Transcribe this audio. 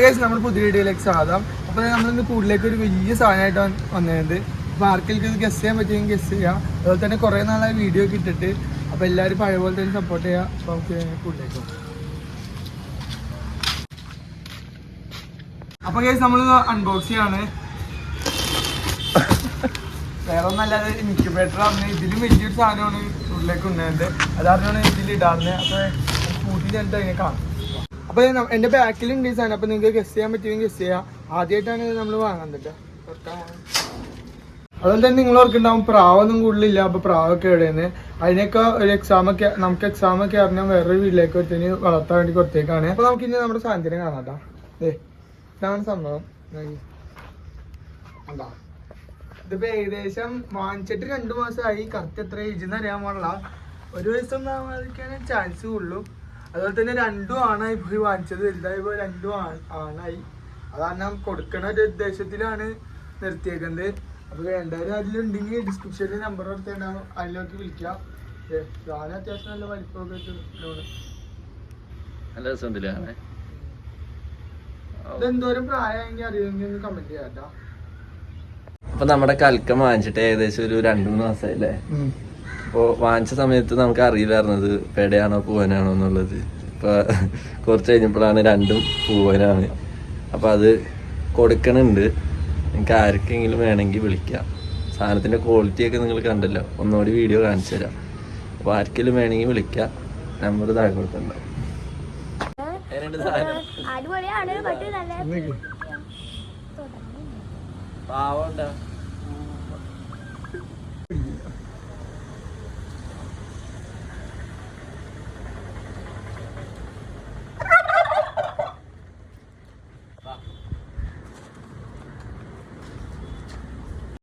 Case നമ്മൾ പുതിയ വീഡിയോയിലേക്ക് സ്വാഗതം. അപ്പോൾ നമ്മളിന്ന് കൂടുതലേക്ക് ഒരു വലിയ സാധനമായിട്ടാണ് വന്നത് അപ്പോൾ ആർക്കെങ്കിലും ഇത് ഗസ് ചെയ്യാൻ പറ്റുമെങ്കിൽ ഗസ് ചെയ്യാം. അതുപോലെ തന്നെ കുറേ നാളായി വീഡിയോ ഇട്ടിട്ട്. അപ്പോൾ എല്ലാവരും പഴയ പോലെ തന്നെ സപ്പോർട്ട് ചെയ്യുക അപ്പോൾ നമുക്ക് കൂടുതലേക്ക് അപ്പോൾ കേസ് നമ്മൾ അൺബോക്സ് ചെയ്യാണ്. വേറെ ഒന്നല്ലാതെ ഇൻക്യുബേറ്റർ ആണ്. ഇതിലും വലിയൊരു സാധനമാണ് ഉള്ളിലേക്ക് ഉണ്ടായത് അതാണ് ഇതിൽ ഇടാറുണ്ട് അപ്പോൾ കൂട്ടി ചെന്നിട്ട് അതിനെ കാണാം. അപ്പോൾ എന്റെ ബാക്കിലുണ്ട് ഈ സാധനം. അപ്പോൾ നിങ്ങൾക്ക് ഗസ് ചെയ്യാൻ പറ്റുമെങ്കിൽ ഗസ് ചെയ്യാം. ആദ്യമായിട്ടാണ് നമ്മൾ വാങ്ങാൻ പറ്റുക അതുപോലെ തന്നെ നിങ്ങൾ ഓർക്കുണ്ടാവും പ്രാവൊന്നും കൂടുതലില്ല. അപ്പോൾ പ്രാവൊക്കെ എവിടെയാണ്? അതിനൊക്കെ ഒരു എക്സാമൊക്കെ നമുക്ക് എക്സാമൊക്കെ അറിഞ്ഞാൽ വേറൊരു വീട്ടിലേക്ക് ഒരുത്തിന് വളർത്താൻ വേണ്ടി കൊടുത്തേക്കാണ് അപ്പോൾ നമുക്ക് ഇനി നമ്മുടെ സാധനത്തിനെ കാണാം ഏ ഇതാണ് സംഭവം. ഇതിപ്പോ ഏകദേശം വാങ്ങിച്ചിട്ട് രണ്ടു മാസമായി. കറക്റ്റ് എത്ര ഏജ് എന്ന് അറിയാൻ പാടില്ല. ഒരു ആവാതിരിക്കാനേ ചാൻസ് ഉള്ളൂ. അതുപോലെ തന്നെ രണ്ടും ആണായി പോയി വാങ്ങിച്ചത്. വലുതായി പോയി രണ്ടും ആണ്- ആണായി. അത് കാരണം കൊടുക്കണ ഒരു ഉദ്ദേശത്തിലാണ് നിർത്തിയേക്കുന്നത്. അപ്പൊ വേണ്ടവരും അതിലുണ്ടെങ്കിൽ ഡിസ്ക്രിപ്ഷനിൽ നമ്പർ കൊടുത്തിട്ടുണ്ടാവും അതിലേക്ക് വിളിക്കാം. സാധനം അത്യാവശ്യം നല്ല വലിപ്പമൊക്കെ നല്ല രസമുണ്ടല്ലേ? ഇതെന്തോരം പ്രായമെങ്കിൽ അറിയുമെങ്കിൽ ഒന്ന് കമന്റ് ചെയ്യാം അപ്പൊ നമ്മുടെ കൽക്കം വാങ്ങിച്ചിട്ട് ഏകദേശം ഒരു രണ്ടു മൂന്ന് മാസമായില്ലേ? അപ്പൊ വാങ്ങിച്ച സമയത്ത് നമുക്ക് അറിയില്ലായിരുന്നത് പെടയാണോ പൂവനാണോ എന്നുള്ളത്. ഇപ്പോൾ കുറച്ച് കഴിഞ്ഞപ്പോഴാണ് രണ്ടും പൂവനാണ്. അപ്പോൾ അത് കൊടുക്കണുണ്ട്. നിങ്ങൾക്ക് ആർക്കെങ്കിലും വേണമെങ്കിൽ വിളിക്കാം. സാധനത്തിന്റെ ക്വാളിറ്റിയൊക്കെ നിങ്ങൾ കണ്ടല്ലോ. ഒന്നുകൂടി വീഡിയോ കാണിച്ചു തരാം. അപ്പോൾ ആർക്കെങ്കിലും വേണമെങ്കിൽ വിളിക്കാം. നമ്പർ താഴെ കൊടുത്തിട്ടുണ്ടാവും. പാവണ്ട